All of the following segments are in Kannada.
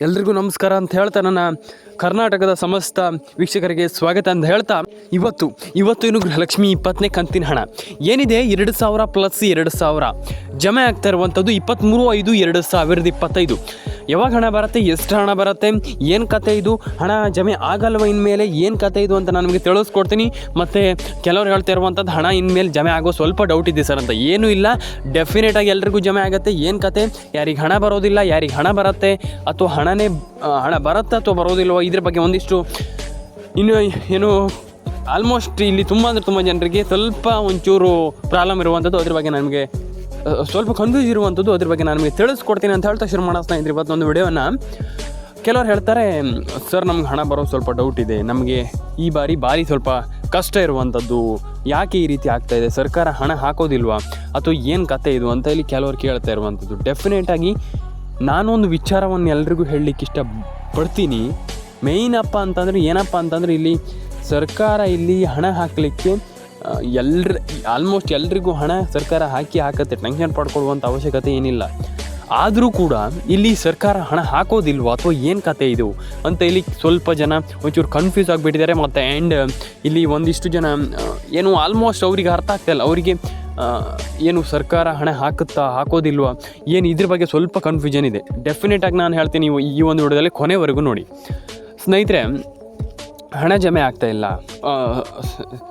ಎಲ್ರಿಗೂ ನಮಸ್ಕಾರ ಅಂತ ಹೇಳ್ತಾ ನನ್ನ ಕರ್ನಾಟಕದ ಸಮಸ್ತ ವೀಕ್ಷಕರಿಗೆ ಸ್ವಾಗತ ಅಂತ ಹೇಳ್ತಾ, ಇವತ್ತು ಇವತ್ತು ಇನ್ನು ಗೃಹಲಕ್ಷ್ಮಿ ಇಪ್ಪತ್ತನೇ ಕಂತಿನ ಹಣ. ಏನಿದೆ? ಎರಡು ಸಾವಿರ ಪ್ಲಸ್ ಎರಡು ಸಾವಿರ. ಜಮೆ ಆಗ್ತಾ ಇರುವಂಥದ್ದು ಇಪ್ಪತ್ತ್ಮೂರು ಐದು ಎರಡು ಸಾವಿರದ ಇಪ್ಪತ್ತೈದು. ಯಾವಾಗ ಹಣ ಬರುತ್ತೆ? ಎಷ್ಟು ಹಣ ಬರುತ್ತೆ? ಏನು ಕತೆ ಇದು? ಹಣ ಜಮೆ ಆಗಲ್ವ ಇನ್ಮೇಲೆ? ಏನು ಕತೆ ಇದು ಅಂತ ನಾನು ನಿಮಗೆ ತಿಳಿಸ್ಕೊಡ್ತೀನಿ. ಮತ್ತು ಕೆಲವರು ಹೇಳ್ತಾ ಇರುವಂಥದ್ದು ಹಣ ಇನ್ಮೇಲೆ ಜಮೆ ಆಗೋ ಸ್ವಲ್ಪ ಡೌಟ್ ಇದೆ ಸರ್ ಅಂತ. ಏನೂ ಇಲ್ಲ. ಡೆಫಿನೆಟಾಗಿ ಎಲ್ರಿಗೂ ಜಮೆ ಆಗುತ್ತೆ. ಏನು ಕತೆ? ಯಾರಿಗೆ ಹಣ ಬರೋದಿಲ್ಲ ಯಾರಿಗೆ ಹಣ ಬರುತ್ತೆ? ಅಥವಾ ಹಣನೇ ಹಣ ಬರುತ್ತೆ ಅಥವಾ ಬರೋದಿಲ್ವೋ? ಇದ್ರ ಬಗ್ಗೆ ಒಂದಿಷ್ಟು ಇನ್ನು ಏನು ಆಲ್ಮೋಸ್ಟ್ ಇಲ್ಲಿ ತುಂಬ ಅಂದರೆ ತುಂಬ ಜನರಿಗೆ ಸ್ವಲ್ಪ ಒಂಚೂರು ಪ್ರಾಬ್ಲಮ್ ಇರುವಂಥದ್ದು ಅದ್ರ ಬಗ್ಗೆ ನನಗೆ ಆ, ಸ್ವಲ್ಪ ಕನ್ಫ್ಯೂಸ್ ಇರುವಂಥದ್ದು ಅದ್ರ ಬಗ್ಗೆ ನಾನು ನಿಮಗೆ ತಿಳಿಸ್ಕೊಡ್ತೀನಿ ಅಂತ ಹೇಳ್ತಾ ಶುರು ಮಾಡಿಸ್ತಾ ಇದ್ರಿ ಇವತ್ತೊಂದು ವಿಡಿಯೋನ. ಕೆಲವ್ರು ಹೇಳ್ತಾರೆ, ಸರ್, ನಮ್ಗೆ ಹಣ ಬರೋ ಸ್ವಲ್ಪ ಡೌಟ್ ಇದೆ. ನಮಗೆ ಈ ಬಾರಿ ಭಾರಿ ಸ್ವಲ್ಪ ಕಷ್ಟ ಇರುವಂಥದ್ದು. ಯಾಕೆ ಈ ರೀತಿ ಆಗ್ತಾ ಇದೆ? ಸರ್ಕಾರ ಹಣ ಹಾಕೋದಿಲ್ವಾ? ಅಥವಾ ಏನು ಕತೆ ಇದು? ಅಂತ ಇಲ್ಲಿ ಕೆಲವ್ರು ಕೇಳ್ತಾ ಇರುವಂಥದ್ದು. ಡೆಫಿನೆಟಾಗಿ ನಾನೊಂದು ವಿಚಾರವನ್ನು ಎಲ್ರಿಗೂ ಹೇಳಲಿಕ್ಕೆ ಇಷ್ಟಪಡ್ತೀನಿ. ಮೇಯ್ನಪ್ಪ ಅಂತಂದರೆ, ಏನಪ್ಪ ಅಂತಂದರೆ ಇಲ್ಲಿ ಸರ್ಕಾರ ಇಲ್ಲಿ ಹಣ ಹಾಕಲಿಕ್ಕೆ ಎಲ್ರ ಆಲ್ಮೋಸ್ಟ್ ಎಲ್ರಿಗೂ ಹಣ ಸರ್ಕಾರ ಹಾಕಿ ಹಾಕತ್ತೆ. ಟೆನ್ಷನ್ ಪಡ್ಕೊಳ್ಳುವಂಥ ಅವಶ್ಯಕತೆ ಏನಿಲ್ಲ. ಆದರೂ ಕೂಡ ಇಲ್ಲಿ ಸರ್ಕಾರ ಹಣ ಹಾಕೋದಿಲ್ವಾ ಅಥವಾ ಏನು ಕತೆ ಇದು? ಅಂತ ಇಲ್ಲಿ ಸ್ವಲ್ಪ ಜನ ಒಂಚೂರು ಕನ್ಫ್ಯೂಸ್ ಆಗಿಬಿಟ್ಟಿದ್ದಾರೆ. ಮತ್ತು ಆ್ಯಂಡ್ ಇಲ್ಲಿ ಒಂದಿಷ್ಟು ಜನ ಏನು ಆಲ್ಮೋಸ್ಟ್ ಅವರಿಗೆ ಅರ್ಥ ಆಗ್ತಾಯಿಲ್ಲ ಅವರಿಗೆ ಏನು ಸರ್ಕಾರ ಹಣ ಹಾಕುತ್ತಾ, ಹಾಕೋದಿಲ್ವಾ, ಏನು ಇದ್ರ ಬಗ್ಗೆ ಸ್ವಲ್ಪ ಕನ್ಫ್ಯೂಷನ್ ಇದೆ. ಡೆಫಿನೆಟಾಗಿ ನಾನು ಹೇಳ್ತೀನಿ ಈ ಒಂದು ವಿಡಿಯೋದಲ್ಲಿ ಕೊನೆವರೆಗೂ ನೋಡಿ. ಸ್ನೇಹಿತರೆ ಹಣ ಜಮೆ ಆಗ್ತಾ ಇಲ್ಲ.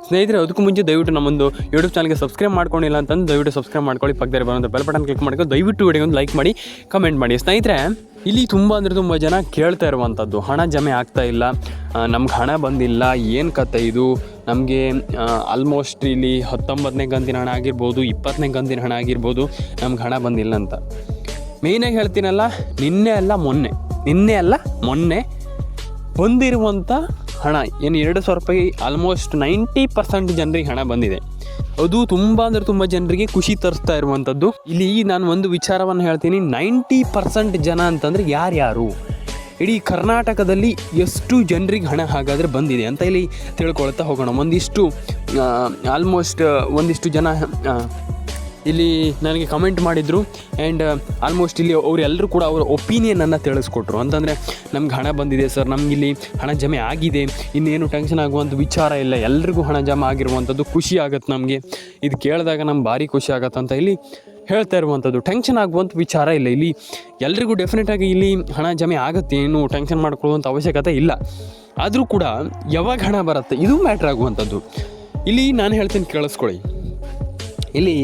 ಸ್ನೇಹಿತರೆ, ಅದಕ್ಕೂ ಮುಂಚೆ ದಯವಿಟ್ಟು ನಮ್ಮೊಂದು ಯೂಟ್ಯೂಬ್ ಚಾನಲ್ಗೆ ಸಬ್ಸ್ಕ್ರೈಬ್ ಮಾಡ್ಕೊಂಡಿಲ್ಲ ಅಂತಂದು ದಯವಿಟ್ಟು ಸಬ್ಸ್ಕ್ರೈಬ್ ಮಾಡ್ಕೊಳ್ಳಿ. ಪಕ್ಕದಲ್ಲಿ ಬರೋಂಥ ಬೆಲ್ ಬಟನ್ ಕ್ಲಿಕ್ ಮಾಡ್ಕೊಂಡು ದಯವಿಟ್ಟು ವಿಡಿಯೋ ಒಂದು ಲೈಕ್ ಮಾಡಿ ಕಮೆಂಟ್ ಮಾಡಿ. ಸ್ನೇಹಿತರೆ, ಇಲ್ಲಿ ತುಂಬ ಅಂದರೆ ತುಂಬ ಜನ ಕೇಳ್ತಾ ಇರುವಂಥದ್ದು, ಹಣ ಜಮೆ ಆಗ್ತಾ ಇಲ್ಲ ನಮ್ಗೆ ಹಣ ಬಂದಿಲ್ಲ, ಏನು ಕತೆ ಇದು? ನಮಗೆ ಆಲ್ಮೋಸ್ಟ್ ಇಲ್ಲಿ ಹತ್ತೊಂಬತ್ತನೇ ಗಂತಿನ ಹಣ ಆಗಿರ್ಬೋದು, ಇಪ್ಪತ್ತನೇ ಗಂತಿನ ಹಣ ಆಗಿರ್ಬೋದು, ನಮ್ಗೆ ಹಣ ಬಂದಿಲ್ಲ ಅಂತ. ಮೇಯ್ನಾಗಿ ಹೇಳ್ತೀನಲ್ಲ, ನಿನ್ನೆ ಅಲ್ಲ ಮೊನ್ನೆ, ನಿನ್ನೆ ಅಲ್ಲ ಮೊನ್ನೆ ಬಂದಿರುವಂಥ ಹಣ ಏನು ಎರಡು ಸಾವಿರ ರೂಪಾಯಿ ಆಲ್ಮೋಸ್ಟ್ ನೈಂಟಿ ಪರ್ಸೆಂಟ್ ಜನರಿಗೆ ಹಣ ಬಂದಿದೆ. ಅದು ತುಂಬ ಅಂದರೆ ತುಂಬ ಜನರಿಗೆ ಖುಷಿ ತರಿಸ್ತಾ ಇರುವಂಥದ್ದು. ಇಲ್ಲಿ ನಾನು ಒಂದು ವಿಚಾರವನ್ನು ಹೇಳ್ತೀನಿ. ನೈಂಟಿ ಪರ್ಸೆಂಟ್ ಜನ ಅಂತಂದರೆ ಯಾರ್ಯಾರು? ಇಡೀ ಕರ್ನಾಟಕದಲ್ಲಿ ಎಷ್ಟು ಜನರಿಗೆ ಹಣ ಹಾಗಾದರೆ ಬಂದಿದೆ ಅಂತ ಇಲ್ಲಿ ತಿಳ್ಕೊಳ್ತಾ ಹೋಗೋಣ. ಒಂದಿಷ್ಟು ಆಲ್ಮೋಸ್ಟ್ ಒಂದಿಷ್ಟು ಜನ ಇಲ್ಲಿ ನನಗೆ ಕಮೆಂಟ್ ಮಾಡಿದರು ಆ್ಯಂಡ್ ಆಲ್ಮೋಸ್ಟ್ ಇಲ್ಲಿ ಅವರೆಲ್ಲರೂ ಕೂಡ ಅವರ ಒಪಿನಿಯನನ್ನು ತಿಳಿಸ್ಕೊಟ್ರು. ಅಂತಂದರೆ, ನಮ್ಗೆ ಹಣ ಬಂದಿದೆ ಸರ್ ನಮಗಿಲ್ಲಿ ಹಣ ಜಮೆ ಆಗಿದೆ, ಇನ್ನೇನು ಟೆನ್ಷನ್ ಆಗುವಂಥ ವಿಚಾರ ಇಲ್ಲ, ಎಲ್ರಿಗೂ ಹಣ ಜಮೆ ಆಗಿರುವಂಥದ್ದು ಖುಷಿ ಆಗುತ್ತೆ ನಮಗೆ. ಇದು ಕೇಳಿದಾಗ ನಮ್ಗೆ ಭಾರಿ ಖುಷಿ ಆಗತ್ತೆ ಅಂತ ಇಲ್ಲಿ ಹೇಳ್ತಾ ಇರುವಂಥದ್ದು ಟೆನ್ಷನ್ ಆಗುವಂಥ ವಿಚಾರ ಇಲ್ಲ, ಇಲ್ಲಿ ಎಲ್ರಿಗೂ ಡೆಫಿನೆಟಾಗಿ ಇಲ್ಲಿ ಹಣ ಜಮೆ ಆಗುತ್ತೆ, ಏನು ಟೆನ್ಷನ್ ಮಾಡ್ಕೊಳ್ಳುವಂಥ ಅವಶ್ಯಕತೆ ಇಲ್ಲ. ಆದರೂ ಕೂಡ ಯಾವಾಗ ಹಣ ಬರುತ್ತೆ, ಇದು ಮ್ಯಾಟ್ರ್ ಆಗುವಂಥದ್ದು ಇಲ್ಲಿ ನಾನು ಹೇಳ್ತೀನಿ ಕೇಳಿಸ್ಕೊಳ್ಳಿ. ಇಲ್ಲಿ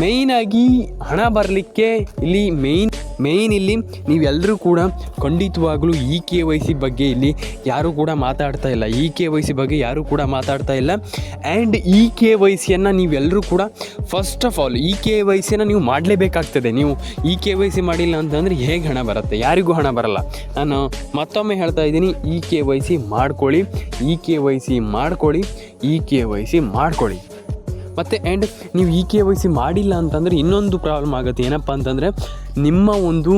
ಮೇಯ್ನಾಗಿ ಹಣ ಬರಲಿಕ್ಕೆ ಇಲ್ಲಿ ಮೇಯ್ನ್ ಮೇಯ್ನ್ ಇಲ್ಲಿ ನೀವೆಲ್ಲರೂ ಕೂಡ ಖಂಡಿತವಾಗಲೂ ಇ ಕೆ ವೈ ಸಿ ಬಗ್ಗೆ ಇಲ್ಲಿ ಯಾರೂ ಕೂಡ ಮಾತಾಡ್ತಾ ಇಲ್ಲ. ಇ ಕೆ ವೈ ಸಿ ಬಗ್ಗೆ ಯಾರೂ ಕೂಡ ಮಾತಾಡ್ತಾ ಇಲ್ಲ. ಆ್ಯಂಡ್ ಇ ಕೆ ವೈ ಸಿಯನ್ನು ನೀವೆಲ್ಲರೂ ಕೂಡ first of all E K Y ಸಿಯನ್ನು ನೀವು ಮಾಡಲೇಬೇಕಾಗ್ತದೆ. ನೀವು ಇ ಕೆ ವೈ ಸಿ ಮಾಡಿಲ್ಲ ಅಂತಂದರೆ ಹೇಗೆ ಹಣ ಬರುತ್ತೆ? ಯಾರಿಗೂ ಹಣ ಬರಲ್ಲ. ನಾನು ಮತ್ತೊಮ್ಮೆ ಹೇಳ್ತಾ ಇದ್ದೀನಿ ಇ ಕೆ ವೈ ಸಿ ಮಾಡ್ಕೊಳ್ಳಿ. ಇ ಕೆ ವೈ ಸಿ ಮಾಡ್ಕೊಳ್ಳಿ. ಇ ಕೆ ವೈ ಸಿ ಮಾಡ್ಕೊಳ್ಳಿ. ಮತ್ತು ಆ್ಯಂಡ್ ನೀವು ಇ ಕೆ ವೈ ಸಿ ಮಾಡಿಲ್ಲ ಅಂತಂದರೆ ಇನ್ನೊಂದು ಪ್ರಾಬ್ಲಮ್ ಆಗುತ್ತೆ. ಏನಪ್ಪ ಅಂತಂದರೆ, ನಿಮ್ಮ ಒಂದು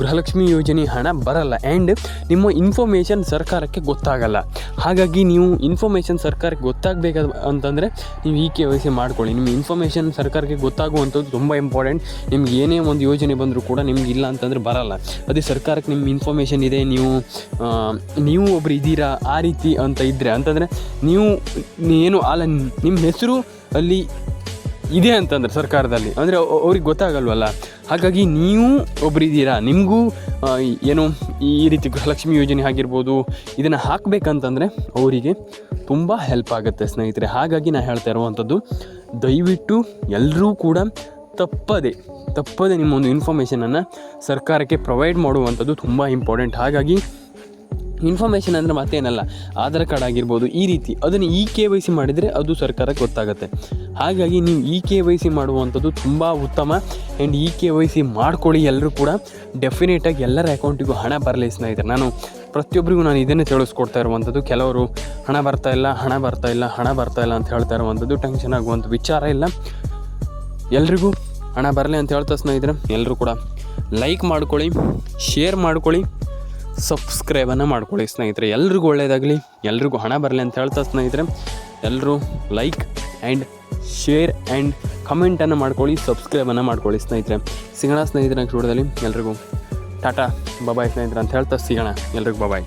ಗೃಹಲಕ್ಷ್ಮಿ ಯೋಜನೆ ಹಣ ಬರಲ್ಲ. ಆ್ಯಂಡ್ ನಿಮ್ಮ ಇನ್ಫಾರ್ಮೇಷನ್ ಸರ್ಕಾರಕ್ಕೆ ಗೊತ್ತಾಗಲ್ಲ. ಹಾಗಾಗಿ ನೀವು ಇನ್ಫಾರ್ಮೇಷನ್ ಸರ್ಕಾರಕ್ಕೆ ಗೊತ್ತಾಗಬೇಕಾದ ಅಂತಂದರೆ, ನೀವು ಇ ಕೆ ವೈ ಸಿ ಮಾಡ್ಕೊಳ್ಳಿ. ನಿಮ್ಮ ಇನ್ಫಾರ್ಮೇಷನ್ ಸರ್ಕಾರಕ್ಕೆ ಗೊತ್ತಾಗುವಂಥದ್ದು ತುಂಬ ಇಂಪಾರ್ಟೆಂಟ್ ನಿಮ್ಗೆ ಏನೇ ಒಂದು ಯೋಜನೆ ಬಂದರೂ ಕೂಡ ನಿಮ್ಗೆ ಇಲ್ಲ ಅಂತಂದರೆ ಬರಲ್ಲ. ಅದೇ ಸರ್ಕಾರಕ್ಕೆ ನಿಮ್ಮ ಇನ್ಫಾರ್ಮೇಷನ್ ಇದೆ, ನೀವು ನೀವು ಒಬ್ರು ಇದ್ದೀರಾ ಆ ರೀತಿ ಅಂತ ಇದ್ದರೆ ಅಂತಂದರೆ, ನೀವು, ಏನು, ಅಲ್ಲ, ನಿಮ್ಮ ಹೆಸರು ಅಲ್ಲಿ ಇದೆ ಅಂತಂದ್ರೆ ಸರ್ಕಾರದಲ್ಲಿ. ಅಂದರೆ ಅವ್ರಿಗೆ ಗೊತ್ತಾಗಲ್ವಲ್ಲ? ಹಾಗಾಗಿ ನೀವು ಒಬ್ಬರಿದ್ದೀರಾ ನಿಮಗೂ ಏನು ಈ ರೀತಿ ಗೃಹಲಕ್ಷ್ಮಿ ಯೋಜನೆ ಆಗಿರ್ಬೋದು, ಇದನ್ನು ಹಾಕಬೇಕಂತಂದರೆ ಅವರಿಗೆ ತುಂಬ ಹೆಲ್ಪ್ ಆಗುತ್ತೆ ಸ್ನೇಹಿತರೆ. ಹಾಗಾಗಿ ನಾನು ಹೇಳ್ತಾ ಇರುವಂಥದ್ದು, ದಯವಿಟ್ಟು ಎಲ್ಲರೂ ಕೂಡ ತಪ್ಪದೆ ತಪ್ಪದೆ ನಿಮ್ಮ ಒಂದು ಇನ್ಫಾರ್ಮೇಷನನ್ನು ಸರ್ಕಾರಕ್ಕೆ ಪ್ರೊವೈಡ್ ಮಾಡುವಂಥದ್ದು ತುಂಬ ಇಂಪಾರ್ಟೆಂಟ್ ಹಾಗಾಗಿ ಇನ್ಫಾರ್ಮೇಷನ್ ಅಂದರೆ ಮತ್ತೇನಲ್ಲ, ಆಧಾರ್ ಕಾರ್ಡ್ ಆಗಿರ್ಬೋದು, ಈ ರೀತಿ. ಅದನ್ನು ಇ ಕೆ ವೈ ಸಿ ಮಾಡಿದರೆ ಅದು ಸರ್ಕಾರಕ್ಕೆ ಗೊತ್ತಾಗುತ್ತೆ. ಹಾಗಾಗಿ ನೀವು ಇ ಕೆ ವೈ ಸಿ ಮಾಡುವಂಥದ್ದು ತುಂಬ ಉತ್ತಮ. And E K Y C ಮಾಡ್ಕೊಳ್ಳಿ ಎಲ್ಲರೂ ಕೂಡ. ಡೆಫಿನೆಟಾಗಿ ಎಲ್ಲರ ಅಕೌಂಟಿಗೂ ಹಣ ಬರಲಿ ಸ್ನೇಹಿತರೆ. ನಾನು ಪ್ರತಿಯೊಬ್ಬರಿಗೂ ನಾನು ಇದನ್ನೇ ತಿಳಿಸ್ಕೊಡ್ತಾ ಇರುವಂಥದ್ದು. ಕೆಲವರು ಹಣ ಬರ್ತಾ ಇಲ್ಲ, ಹಣ ಬರ್ತಾ ಇಲ್ಲ, ಹಣ ಬರ್ತಾ ಇಲ್ಲ ಅಂತ ಹೇಳ್ತಾ ಇರುವಂಥದ್ದು. ಟೆನ್ಷನ್ ಆಗುವಂಥ ವಿಚಾರ ಇಲ್ಲ. ಎಲ್ರಿಗೂ ಹಣ ಬರಲಿ ಅಂತ ಹೇಳ್ತಾ ಸ್ನೇಹಿತರೆ. ಎಲ್ಲರೂ ಕೂಡ ಲೈಕ್ ಮಾಡ್ಕೊಳ್ಳಿ ಶೇರ್ ಮಾಡ್ಕೊಳ್ಳಿ. ಸಬ್ಸ್ಕ್ರೈಬನ್ನು ಮಾಡ್ಕೊಳ್ಳಿ ಸ್ನೇಹಿತರೆ. ಎಲ್ರಿಗೂ ಒಳ್ಳೆಯದಾಗಲಿ ಎಲ್ರಿಗೂ ಹಣ ಬರಲಿ ಅಂತ ಹೇಳ್ತಾ ಸ್ನೇಹಿತರೆ. ಎಲ್ಲರೂ ಲೈಕ್ ಆ್ಯಂಡ್ ಶೇರ್ ಆ್ಯಂಡ್ ಕಮೆಂಟನ್ನು ಮಾಡ್ಕೊಳ್ಳಿ, ಸಬ್ಸ್ಕ್ರೈಬನ್ನು ಮಾಡ್ಕೊಳ್ಳಿ ಸ್ನೇಹಿತರೆ. ಸಿಗೋಣ ಸ್ನೇಹಿತರೆ ನೆಕ್ಸ್ಟ್ ವಿಡಿಯೋದಲ್ಲಿ. ಎಲ್ರಿಗೂ ಟಾಟಾ, ಬಬಾಯ್ ಸ್ನೇಹಿತರೆ ಅಂತ ಹೇಳ್ತಾ ಸಿಗೋಣ. ಎಲ್ರಿಗೂ ಬಾಬಾಯ್.